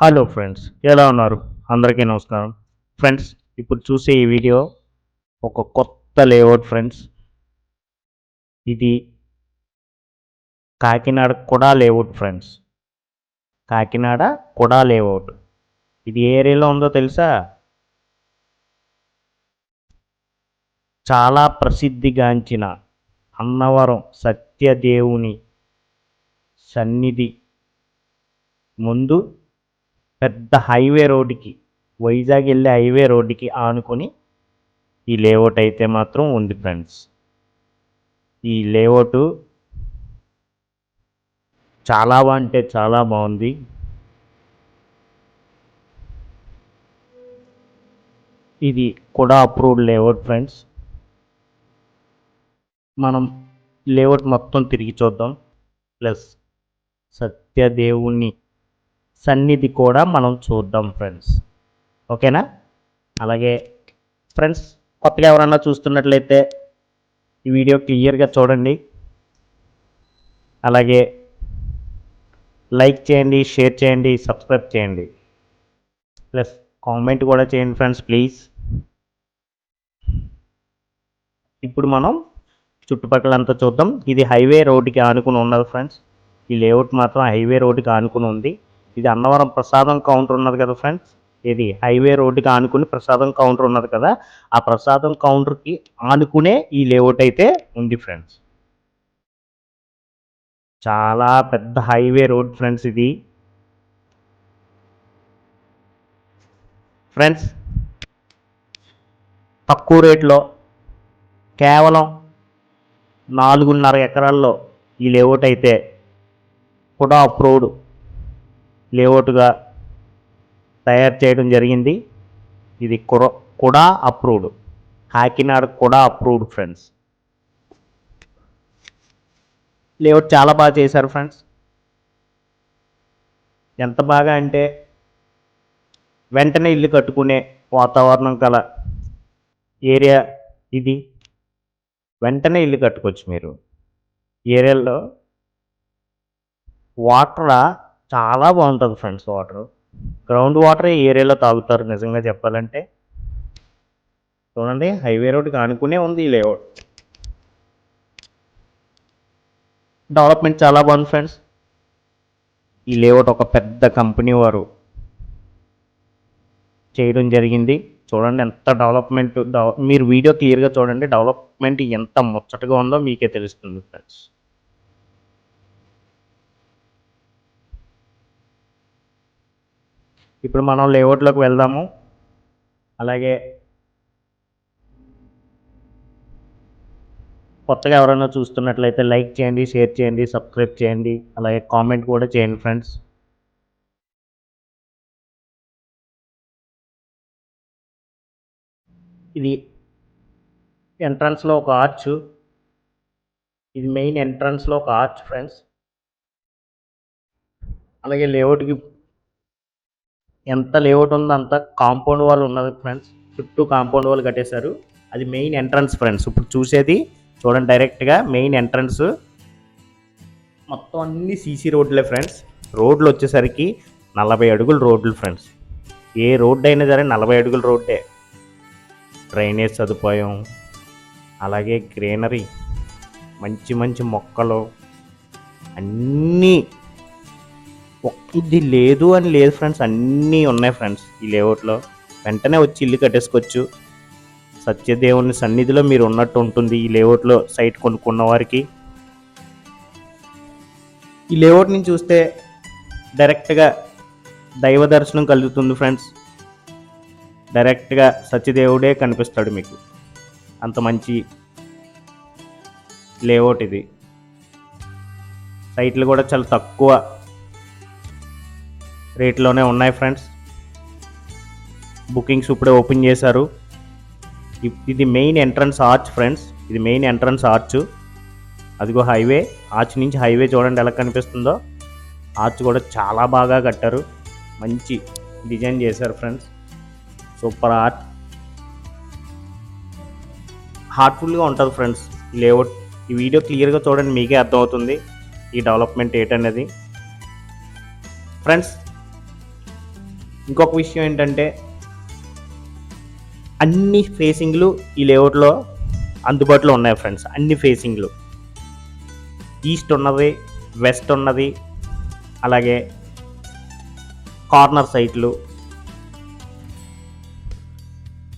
Hello friends ఎలా ఉన్నారు? అందరికీ నమస్కారం. ఫ్రెండ్స్ ఇప్పుడు చూసే ఈ వీడియో ఒక కొత్త లేఅవుట్ ఫ్రెండ్స్ ఇది కాకినాడ కూడా లేఅవుట్ ఫ్రెండ్స్ కాకినాడ కూడా లేఅవుట్ ఇది ఏ ఏరియాలో ఉందో తెలుసా? చాలా ప్రసిద్ధిగాంచిన అన్నవరం సత్యదేవుని సన్నిధి ముందు పెద్ద హైవే రోడ్డుకి వైజాగ్ వెళ్ళే హైవే రోడ్డుకి ఆనుకొని ఈ లేఅవుట్ అయితే మాత్రం ఉంది ఫ్రెండ్స్. ఈ లేఅవుట్ చాలా అంటే చాలా బాగుంది. ఇది కూడా అప్రూవ్డ్ లేఅవుట్ ఫ్రెండ్స్. మనం లేఅవుట్ మొత్తం తిరిగి చూద్దాం. ప్లస్ సత్యదేవుని సన్నిధి కూడా మనం చూద్దాం ఫ్రెండ్స్ ఓకేనా? అలాగే ఫ్రెండ్స్ కొత్తగా ఎవరన్నా చూస్తున్నట్లయితే ఈ వీడియో క్లియర్గా చూడండి. అలాగే లైక్ చేయండి షేర్ చేయండి సబ్స్క్రైబ్ చేయండి. ప్లస్ కామెంట్ కూడా చేయండి ఫ్రెండ్స్ ప్లీజ్ ఇప్పుడు మనం చుట్టుపక్కలంతా చూద్దాం. ఇది హైవే రోడ్డుకి ఆనుకుని ఉన్నది ఫ్రెండ్స్ ఈ లేఅవుట్ మాత్రం హైవే రోడ్డుకి ఆనుకుని ఉంది. ఇది అన్నవరం ప్రసాదం కౌంటర్ ఉన్నది కదా ఫ్రెండ్స్? ఇది హైవే రోడ్డుకి ఆనుకుని ప్రసాదం కౌంటర్ ఉన్నది కదా? ఆ ప్రసాదం కౌంటర్కి ఆనుకునే ఈ లేఅవుట్ అయితే ఉంది ఫ్రెండ్స్. చాలా పెద్ద హైవే రోడ్ ఫ్రెండ్స్ ఇది. ఫ్రెండ్స్ తక్కువ రేట్లో కేవలం నాలుగున్నర ఎకరాల్లో ఈ లేఅవుట్ అయితే కూడా అప్రూవ్డ్ లేఅవుట్గా తయారు చేయడం జరిగింది. ఇది కుర కూడా అప్రూవ్డ్. కాకినాడ కూడా అప్రూవ్డ్ ఫ్రెండ్స్. లేఅవుట్ చాలా బాగా చేశారు ఫ్రెండ్స్. ఎంత బాగా అంటే వెంటనే ఇల్లు కట్టుకునే వాతావరణం గల ఏరియా ఇది. వెంటనే ఇల్లు కట్టుకోవచ్చు మీరు. ఏరియాలో వాటర్ చాలా బాగుంటుంది ఫ్రెండ్స్ వాటర్. గ్రౌండ్ వాటర్ ఈ ఏరియాలో తాగుతారు. నిజంగా చెప్పాలంటే చూడండి హైవే రోడ్కి ఆనుకునే ఉంది ఈ లేఅవుట్. డెవలప్మెంట్ చాలా బాగుంది ఫ్రెండ్స్. ఈ లేఅవుట్ ఒక పెద్ద కంపెనీ వారు చేయడం జరిగింది. చూడండి ఎంత డెవలప్మెంట్ మీరు వీడియో క్లియర్గా చూడండి డెవలప్మెంట్ ఎంత ముచ్చటగా ఉందో మీకే తెలుస్తుంది ఫ్రెండ్స్. ఇప్పుడు మనం లేఅవుట్లోకి వెళ్దాము. అలాగే కొత్తగా ఎవరైనా చూస్తున్నట్లయితే లైక్ చేయండి షేర్ చేయండి సబ్స్క్రైబ్ చేయండి అలాగే కామెంట్ కూడా చేయండి ఫ్రెండ్స్. ఇది ఎంట్రన్స్లో ఒక ఆర్చ్. ఇది మెయిన్ ఎంట్రన్స్లో ఒక ఆర్చ్ ఫ్రెండ్స్. అలాగే లేఅవుట్కి ఎంత లేఅవుట్ ఉందో అంత కాంపౌండ్ వాల్ ఉన్నది ఫ్రెండ్స్ చుట్టూ కాంపౌండ్ వాల్ కట్టేశారు. అది మెయిన్ ఎంట్రన్స్ ఫ్రెండ్స్ ఇప్పుడు చూసేది చూడండి డైరెక్ట్గా మెయిన్ ఎంట్రన్స్ మొత్తం అన్ని సీసీ రోడ్లే ఫ్రెండ్స్ రోడ్లు వచ్చేసరికి నలభై అడుగులు రోడ్లు ఫ్రెండ్స్ ఏ రోడ్డు అయినా సరే నలభై అడుగుల రోడ్డే. డ్రైనేజ్ సదుపాయం అలాగే గ్రీనరీ మంచి మంచి మొక్కలు అన్నీ ఇది లేదు అని లేదు ఫ్రెండ్స్ అన్నీ ఉన్నాయి ఫ్రెండ్స్ ఈ లేఅవుట్లో వెంటనే వచ్చి ఇల్లు కట్టేసుకోవచ్చు. సత్యదేవుని సన్నిధిలో మీరు ఉన్నట్టు ఉంటుంది ఈ లేఅవుట్లో సైట్ కొనుక్కున్న వారికి. ఈ లేఅవుట్ని చూస్తే డైరెక్ట్గా దైవ దర్శనం కలుగుతుంది ఫ్రెండ్స్ డైరెక్ట్గా సత్యదేవుడే కనిపిస్తాడు మీకు. అంత మంచి లేఅవుట్ ఇది. సైట్లు కూడా చాలా తక్కువ రేట్లోనే ఉన్నాయి ఫ్రెండ్స్. బుకింగ్స్ ఇప్పుడే ఓపెన్ చేశారు. ఇప్- ఇది మెయిన్ ఎంట్రన్స్ ఆర్చ్ ఫ్రెండ్స్. ఇది మెయిన్ ఎంట్రన్స్ ఆర్చ్. అదిగో హైవే. ఆర్చ్ నుంచి హైవే చూడండి ఎలా కనిపిస్తుందో. ఆర్చ్ కూడా చాలా బాగా కట్టారు. మంచి డిజైన్ చేశారు ఫ్రెండ్స్. సూపర్ ఆర్ట్ హార్ట్ఫుల్గా ఉంటుంది ఫ్రెండ్స్ ఈ లేఅవుట్. ఈ వీడియో క్లియర్గా చూడండి మీకే అర్థమవుతుంది. ఈ డెవలప్మెంట్ ఏంటనేది ఫ్రెండ్స్ ఇంకొక విషయం ఏంటంటే అన్ని ఫేసింగ్లు ఈ లేఅవుట్లో అందుబాటులో ఉన్నాయి ఫ్రెండ్స్ అన్ని ఫేసింగ్లు. ఈస్ట్ ఉన్నది వెస్ట్ ఉన్నది అలాగే కార్నర్ సైట్లు.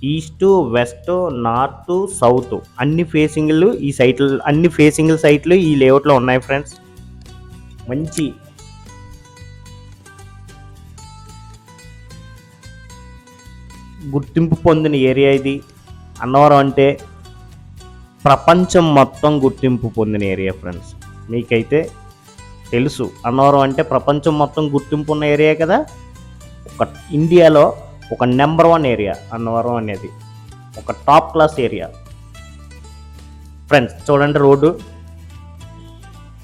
ఈస్ట్ వెస్ట్ నార్త్ సౌత్ అన్ని ఫేసింగ్లు ఈ సైట్లు అన్ని ఫేసింగ్ల సైట్లు ఈ లేఅవుట్లో ఉన్నాయి ఫ్రెండ్స్. మంచి గుర్తింపు పొందిన ఏరియా ఇది. అన్నవరం అంటే ప్రపంచం మొత్తం గుర్తింపు పొందిన ఏరియా ఫ్రెండ్స్. మీకైతే తెలుసు అన్నవరం అంటే ప్రపంచం మొత్తం గుర్తింపు ఉన్న ఏరియా కదా? ఒక ఇండియాలో ఒక నెంబర్ వన్ ఏరియా అన్నవరం అనేది. ఒక టాప్ క్లాస్ ఏరియా. ఫ్రెండ్స్ చూడండి రోడ్డు.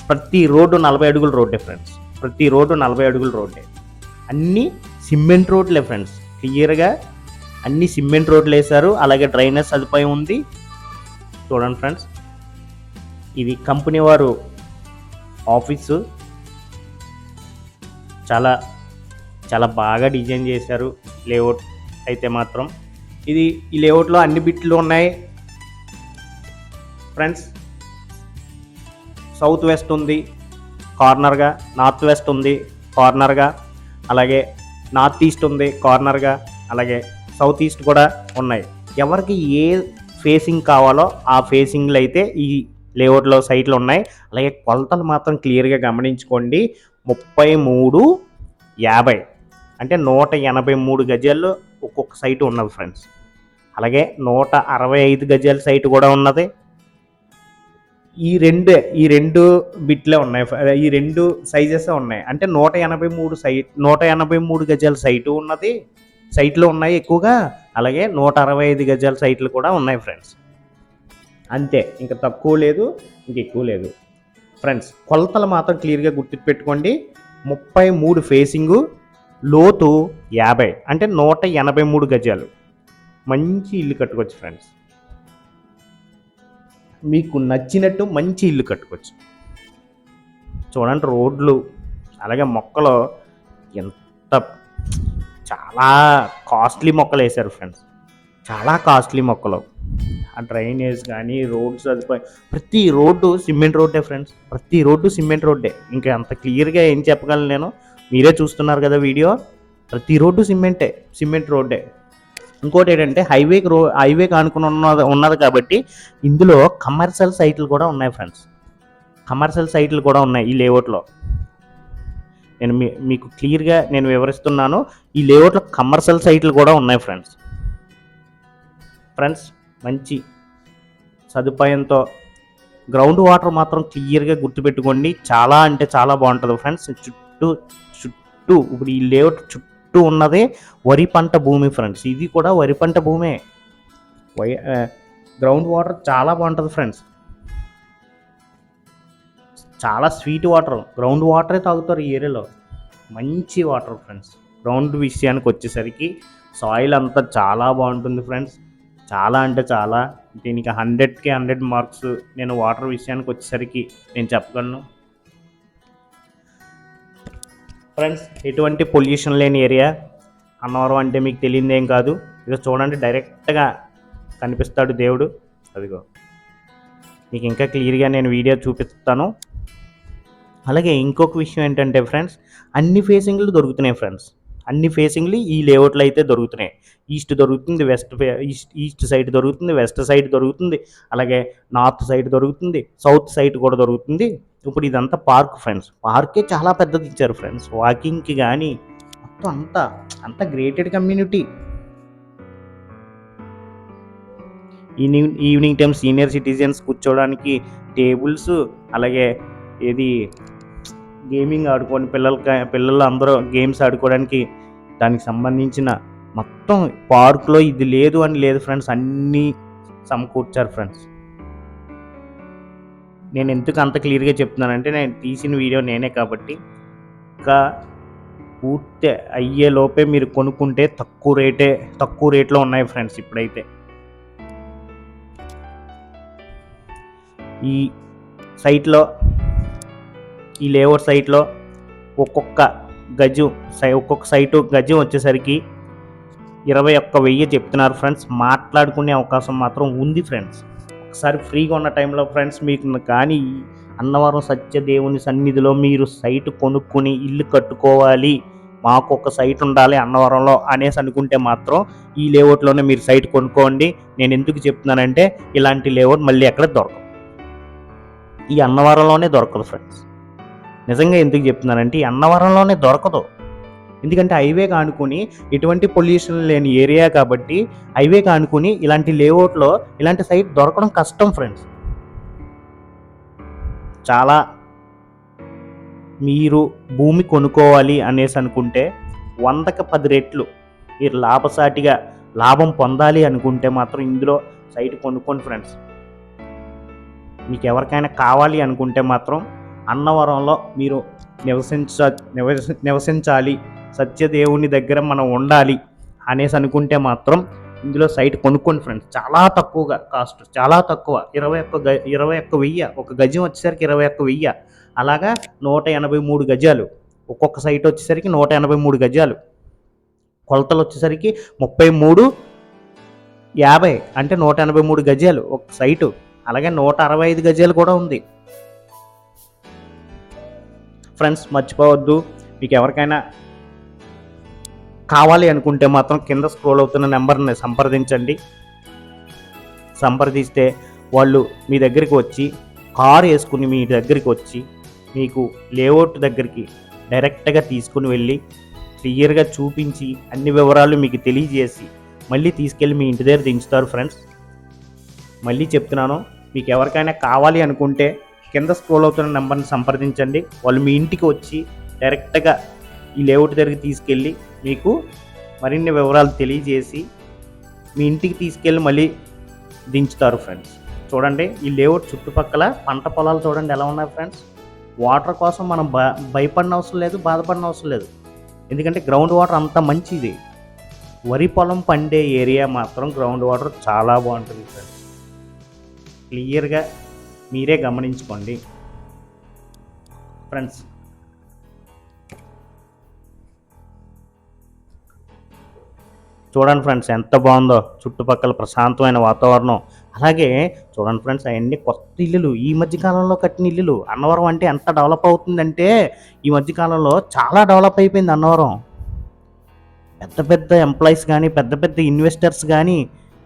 ప్రతి రోడ్డు నలభై అడుగుల రోడ్డే ఫ్రెండ్స్. ప్రతి రోడ్డు నలభై అడుగుల రోడ్డే. అన్నీ సిమెంట్ రోడ్లే ఫ్రెండ్స్. క్లియర్గా అన్ని సిమెంట్ రోడ్లు వేశారు అలాగే డ్రైనేజ్ సదుపాయం ఉంది. చూడండి ఫ్రెండ్స్ ఇది కంపెనీ వారు ఆఫీసు. చాలా చాలా బాగా డిజైన్ చేశారు లేఅవుట్ అయితే మాత్రం. ఇది ఈ లేఅవుట్లో అన్ని బిట్లు ఉన్నాయి. ఫ్రెండ్స్ సౌత్ వెస్ట్ ఉంది కార్నర్గా నార్త్ వెస్ట్ ఉంది కార్నర్గా అలాగే నార్త్ ఈస్ట్ ఉంది కార్నర్గా అలాగే సౌత్ ఈస్ట్ కూడా ఉన్నాయి. ఎవరికి ఏ ఫేసింగ్ కావాలో ఆ ఫేసింగ్లు అయితే ఈ లేఅవుట్లో సైట్లు ఉన్నాయి. అలాగే కొలతలు మాత్రం క్లియర్గా గమనించుకోండి. ముప్పై మూడు యాభై. అంటే నూట ఎనభై మూడు గజాల్లో ఒక్కొక్క సైటు ఉన్నది ఫ్రెండ్స్ అలాగే నూట అరవై ఐదు గజాల సైట్ కూడా ఉన్నది. ఈ రెండు ఈ రెండు బిట్లే ఉన్నాయి. ఈ రెండు సైజెస్ ఉన్నాయి. అంటే నూట ఎనభై మూడు సైట్ నూట ఎనభై మూడు గజాల సైటు ఉన్నది. సైట్లు ఉన్నాయి ఎక్కువగా. అలాగే నూట అరవై ఐదు గజాల సైట్లు కూడా ఉన్నాయి ఫ్రెండ్స్. అంతే ఇంకా తక్కువ లేదు ఇంక ఎక్కువ లేదు. ఫ్రెండ్స్ కొలతలు మాత్రం క్లియర్గా గుర్తుపెట్టుకోండి. ముప్పై మూడు ఫేసింగు లోతు యాభై అంటే నూట ఎనభై మూడు గజాలు. మంచి ఇల్లు కట్టుకోవచ్చు ఫ్రెండ్స్. మీకు నచ్చినట్టు మంచి ఇల్లు కట్టుకోవచ్చు. చూడండి రోడ్లు అలాగే మొక్కలు ఎంత చాలా కాస్ట్లీ మొక్కలు వేశారు ఫ్రెండ్స్ చాలా కాస్ట్లీ మొక్కలు. ఆ డ్రైనేజ్ కానీ రోడ్స్ అది ప్రతి రోడ్డు సిమెంట్ రోడ్డే ఫ్రెండ్స్ ప్రతి రోడ్డు సిమెంట్ రోడ్డే ఇంకా అంత క్లియర్గా ఏం చెప్పగలను నేను? మీరే చూస్తున్నారు కదా వీడియో. ప్రతి రోడ్డు సిమెంటే సిమెంట్ రోడ్డే ఇంకోటి ఏంటంటే హైవే రో హైవే కానుకుని ఉన్నది ఉన్నది కాబట్టి ఇందులో కమర్షియల్ సైట్లు కూడా ఉన్నాయి ఫ్రెండ్స్ కమర్షియల్ సైట్లు కూడా ఉన్నాయి ఈ లేఅవుట్లో నేను మీ మీకు క్లియర్గా నేను వివరిస్తున్నాను. ఈ లేఅవుట్లో కమర్షియల్ సైట్లు కూడా ఉన్నాయి ఫ్రెండ్స్. ఫ్రెండ్స్ మంచి సదుపాయంతో గ్రౌండ్ వాటర్ మాత్రం క్లియర్గా గుర్తుపెట్టుకోండి. చాలా అంటే చాలా బాగుంటుంది ఫ్రెండ్స్. చుట్టూ చుట్టూ ఇప్పుడు ఈ లేఅవుట్ చుట్టూ ఉన్నదే వరి పంట భూమి ఫ్రెండ్స్. ఇది కూడా వరి పంట భూమే. వై గ్రౌండ్ వాటర్ చాలా బాగుంటుంది ఫ్రెండ్స్. చాలా స్వీట్ వాటర్ గ్రౌండ్ వాటరే తాగుతారు ఈ ఏరియాలో. మంచి వాటర్ ఫ్రెండ్స్. గ్రౌండ్ విషయానికి వచ్చేసరికి సాయిల్ అంతా చాలా బాగుంటుంది ఫ్రెండ్స్. చాలా అంటే చాలా. దీనికి హండ్రెడ్కి హండ్రెడ్ మార్క్స్ నేను వాటర్ విషయానికి వచ్చేసరికి నేను చెప్పగలను. ఫ్రెండ్స్ ఎటువంటి పొల్యూషన్ లేని ఏరియా. అన్నవరం అంటే మీకు తెలియదు ఏం కాదు. ఇక చూడండి డైరెక్ట్గా కనిపిస్తాడు దేవుడు. అదిగో. మీకు ఇంకా క్లియర్గా నేను వీడియో చూపిస్తాను. అలాగే ఇంకొక విషయం ఏంటంటే ఫ్రెండ్స్ అన్ని ఫేసింగ్లు దొరుకుతున్నాయి ఫ్రెండ్స్. అన్ని ఫేసింగ్లు ఈ లేఅవుట్లు అయితే దొరుకుతున్నాయి. ఈస్ట్ దొరుకుతుంది వెస్ట్ ఈస్ట్ ఈస్ట్ సైడ్ దొరుకుతుంది వెస్ట్ సైడ్ దొరుకుతుంది అలాగే నార్త్ సైడ్ దొరుకుతుంది సౌత్ సైడ్ కూడా దొరుకుతుంది. ఇప్పుడు ఇదంతా పార్క్ ఫ్రెండ్స్. పార్కే చాలా పెద్దది ఇచ్చారు ఫ్రెండ్స్. వాకింగ్కి కానీ మొత్తం అంతా అంత gated community. Evening evening time senior citizens కూర్చోవడానికి టేబుల్స్ అలాగే ఏది గేమింగ్ ఆడుకోని పిల్లలు పిల్లలు అందరూ గేమ్స్ ఆడుకోవడానికి దానికి సంబంధించిన మొత్తం పార్క్లో ఇది లేదు అని లేదు ఫ్రెండ్స్ అన్నీ సమకూర్చారు ఫ్రెండ్స్. నేను ఎందుకు అంత క్లియర్గా చెప్తున్నానంటే నేను తీసిన వీడియో నేనే కాబట్టి. ఇంకా పూర్తి అయ్యే లోపే మీరు కొనుక్కుంటే తక్కువ రేటే తక్కువ రేట్లో ఉన్నాయి ఫ్రెండ్స్ ఇప్పుడైతే. ఈ సైట్లో ఈ లేఅవుట్ సైట్లో ఒక్కొక్క గజం సై ఒక్కొక్క సైటు గజం వచ్చేసరికి ఇరవై ఒక్క వెయ్యి చెప్తున్నారు ఫ్రెండ్స్. మాట్లాడుకునే అవకాశం మాత్రం ఉంది ఫ్రెండ్స్. ఒకసారి ఫ్రీగా ఉన్న టైంలో ఫ్రెండ్స్ మీకు కానీ అన్నవరం సత్యదేవుని సన్నిధిలో మీరు సైట్ కొనుక్కుని ఇల్లు కట్టుకోవాలి. మాకు ఒక సైట్ ఉండాలి అన్నవరంలో అనేసి అనుకుంటే మాత్రం ఈ లేఅవుట్లోనే మీరు సైట్ కొనుక్కోండి. నేను ఎందుకు చెప్తున్నానంటే ఇలాంటి లేఅవుట్ మళ్ళీ ఎక్కడ దొరకదు. ఈ అన్నవరంలోనే దొరకదు ఫ్రెండ్స్. నిజంగా ఎందుకు చెప్తున్నానంటే ఈ అన్నవరంలోనే దొరకదు. ఎందుకంటే హైవే కానుకొని ఎటువంటి పొల్యూషన్ లేని ఏరియా కాబట్టి హైవే కానుకొని ఇలాంటి లేఅవుట్లో ఇలాంటి సైట్ దొరకడం కష్టం ఫ్రెండ్స్. చాలా మీరు భూమి కొనుక్కోవాలి అనేసి అనుకుంటే వందకి పది రెట్లు మీరు లాభసాటిగా లాభం పొందాలి అనుకుంటే మాత్రం ఇందులో సైట్ కొనుక్కోండి ఫ్రెండ్స్. మీకు ఎవరికైనా కావాలి అనుకుంటే మాత్రం అన్నవరంలో మీరు నివసించ నివసి నివసించాలి. సత్యదేవుని దగ్గర మనం ఉండాలి అనేసి అనుకుంటే మాత్రం ఇందులో సైట్ కొనుక్కోండి ఫ్రెండ్స్. చాలా తక్కువగా కాస్ట్. చాలా తక్కువ. ఇరవై ఒక్క గ ఇరవై ఒక్క వెయ్యి. ఒక గజం వచ్చేసరికి ఇరవై ఒక్క వెయ్యి. అలాగా నూట ఎనభై మూడు గజాలు. ఒక్కొక్క సైట్ వచ్చేసరికి నూట ఎనభై మూడు గజాలు. కొలతలు వచ్చేసరికి ముప్పై మూడు యాభై అంటే నూట ఎనభై మూడు గజాలు ఒక సైటు. అలాగే నూట అరవై ఐదు గజాలు కూడా ఉంది. ఫ్రెండ్స్ మర్చిపోవద్దు. మీకు ఎవరికైనా కావాలి అనుకుంటే మాత్రం కింద స్క్రోల్ అవుతున్న నెంబర్ని సంప్రదించండి. సంప్రదిస్తే వాళ్ళు మీ దగ్గరికి వచ్చి కారు వేసుకుని మీ దగ్గరికి వచ్చి మీకు లేఅవుట్ దగ్గరికి డైరెక్ట్గా తీసుకుని వెళ్ళి క్లియర్గా చూపించి అన్ని వివరాలు మీకు తెలియజేసి మళ్ళీ తీసుకెళ్ళి మీ ఇంటి దగ్గర దించుతారు ఫ్రెండ్స్. మళ్ళీ చెప్తున్నాను మీకు ఎవరికైనా కావాలి అనుకుంటే కింద స్క్రోల్ అవుతున్న నెంబర్ని సంప్రదించండి. వాళ్ళు మీ ఇంటికి వచ్చి డైరెక్ట్గా ఈ లేఅవుట్ దగ్గరికి తీసుకెళ్ళి మీకు మరిన్ని వివరాలు తెలియజేసి మీ ఇంటికి తీసుకెళ్ళి మళ్ళీ దించుతారు ఫ్రెండ్స్ చూడండి ఈ లేఅవుట్ చుట్టుపక్కల పంట పొలాలు చూడండి ఎలా ఉన్నాయి ఫ్రెండ్స్ వాటర్ కోసం మనం భ భయపడిన అవసరం లేదు బాధపడిన అవసరం లేదు. ఎందుకంటే గ్రౌండ్ వాటర్ అంత మంచిది. వరి పొలం పండే ఏరియా మాత్రం గ్రౌండ్ వాటర్ చాలా బాగుంటుంది ఫ్రెండ్స్ క్లియర్గా మీరే గమనించుకోండి. ఫ్రెండ్స్ చూడండి ఫ్రెండ్స్ ఎంత బాగుందో. చుట్టుపక్కల ప్రశాంతమైన వాతావరణం. అలాగే చూడండి ఫ్రెండ్స్ అవన్నీ కొత్త ఇల్లులు. ఈ మధ్య కాలంలో కట్టిన ఇల్లులు. అన్నవరం అంటే ఎంత డెవలప్ అవుతుందంటే ఈ మధ్యకాలంలో చాలా డెవలప్ అయిపోయింది అన్నవరం. పెద్ద పెద్ద ఎంప్లాయీస్ కానీ పెద్ద పెద్ద ఇన్వెస్టర్స్ కానీ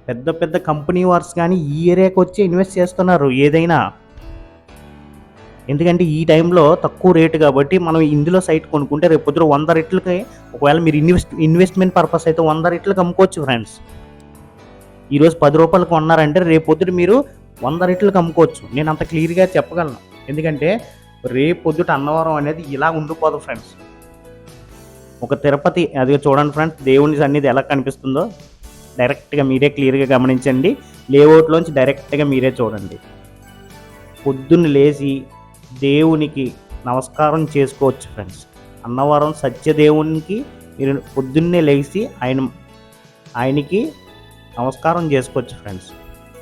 పెద్ద పెద్ద కంపెనీ వార్స్ కానీ ఈ ఏరియాకి వచ్చి ఇన్వెస్ట్ చేస్తున్నారు ఏదైనా. ఎందుకంటే ఈ టైంలో తక్కువ రేటు కాబట్టి మనం ఇందులో సైట్ కొనుక్కుంటే రేపు పొద్దున వంద రెట్లకి ఒకవేళ మీరు ఇన్వెస్ట్ ఇన్వెస్ట్మెంట్ పర్పస్ అయితే వంద రెట్లకి అమ్ముకోవచ్చు ఫ్రెండ్స్. ఈరోజు పది రూపాయలకు కొన్నారంటే రేపు పొద్దున మీరు వంద రెట్లకి అమ్ముకోవచ్చు. నేను అంత క్లియర్గా చెప్పగలను. ఎందుకంటే రేపు పొద్దుట అన్నవరం అనేది ఇలా ఉండిపోదు ఫ్రెండ్స్. ఒక తిరుపతి అది చూడండి ఫ్రెండ్స్ దేవుని సన్నిధి ఎలా కనిపిస్తుందో. డైరెక్ట్గా మీరే క్లియర్గా గమనించండి. లేఅవుట్లోంచి డైరెక్ట్గా మీరే చూడండి. పొద్దున్న లేచి దేవునికి నమస్కారం చేసుకోవచ్చు ఫ్రెండ్స్. అన్నవరం సత్యదేవునికి మీరు పొద్దున్నే లేచి ఆయన ఆయనకి నమస్కారం చేసుకోవచ్చు ఫ్రెండ్స్.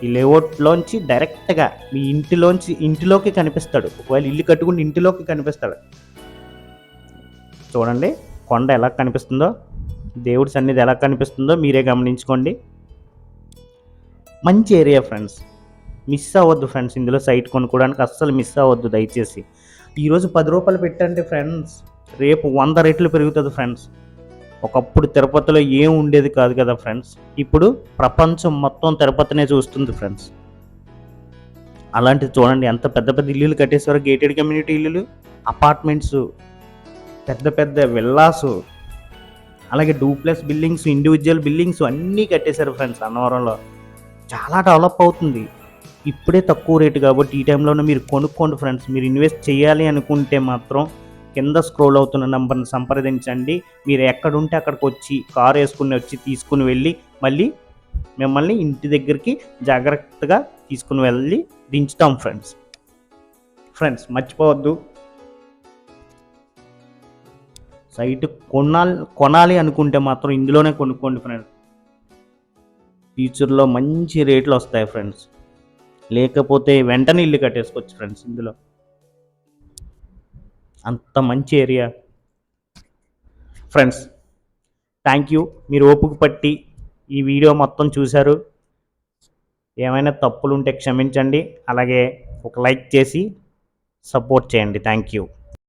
ఈ లేఅవుట్లోంచి డైరెక్ట్గా మీ ఇంటిలోంచి ఇంటిలోకి కనిపిస్తాడు. ఒకవేళ ఇల్లు కట్టుకుంటే ఇంటిలోకి కనిపిస్తాడు. చూడండి కొండ ఎలా కనిపిస్తుందో. దేవుడి సన్నిధి ఎలా కనిపిస్తుందో మీరే గమనించుకోండి. మంచి ఏరియా ఫ్రెండ్స్. మిస్ అవ్వద్దు ఫ్రెండ్స్ ఇందులో సైట్ కొనుక్కోవడానికి అస్సలు మిస్ అవ్వద్దు దయచేసి. ఈరోజు పది రూపాయలు పెట్టండి ఫ్రెండ్స్. రేపు వంద రెట్లు పెరుగుతుంది ఫ్రెండ్స్. ఒకప్పుడు తిరుపతిలో ఏం ఉండేది కాదు కదా ఫ్రెండ్స్. ఇప్పుడు ప్రపంచం మొత్తం తిరుపతినే చూస్తుంది ఫ్రెండ్స్. అలాంటిది చూడండి ఎంత పెద్ద పెద్ద ఇల్లులు కట్టేసారో గేటెడ్ కమ్యూనిటీ ఇల్లులు అపార్ట్మెంట్స్ పెద్ద పెద్ద విల్లాసు అలాగే డూప్లెక్స్ బిల్డింగ్స్ ఇండివిజువల్ బిల్డింగ్స్ అన్నీ కట్టేశారు ఫ్రెండ్స్ అన్నవరంలో. చాలా డెవలప్ అవుతుంది. ఇప్పుడే తక్కువ రేటు కాబట్టి ఈ టైంలోనే మీరు కొనుక్కోండి ఫ్రెండ్స్. మీరు ఇన్వెస్ట్ చేయాలి అనుకుంటే మాత్రం కింద స్క్రోల్ అవుతున్న నెంబర్ని సంప్రదించండి. మీరు ఎక్కడుంటే అక్కడికి వచ్చి కారు వేసుకుని వచ్చి తీసుకుని వెళ్ళి మళ్ళీ మిమ్మల్ని ఇంటి దగ్గరికి జాగ్రత్తగా తీసుకుని వెళ్ళి దించుతాం ఫ్రెండ్స్. ఫ్రెండ్స్ మర్చిపోవద్దు. సైట్ కొనాలి కొనాలి అనుకుంటే మాత్రం ఇందులోనే కొనుక్కోండి ఫ్రెండ్స్ ఫ్యూచర్లో మంచి రేట్లు వస్తాయి ఫ్రెండ్స్ లేకపోతే వెంటనే ఇల్లు కట్టేసుకోవచ్చు ఫ్రెండ్స్ ఇందులో. అంత మంచి ఏరియా ఫ్రెండ్స్ థ్యాంక్ యూ మీరు ఓపిక పట్టి ఈ వీడియో మొత్తం చూశారు. ఏమైనా తప్పులు ఉంటే క్షమించండి. అలాగే ఒక లైక్ చేసి సపోర్ట్ చేయండి. Thank you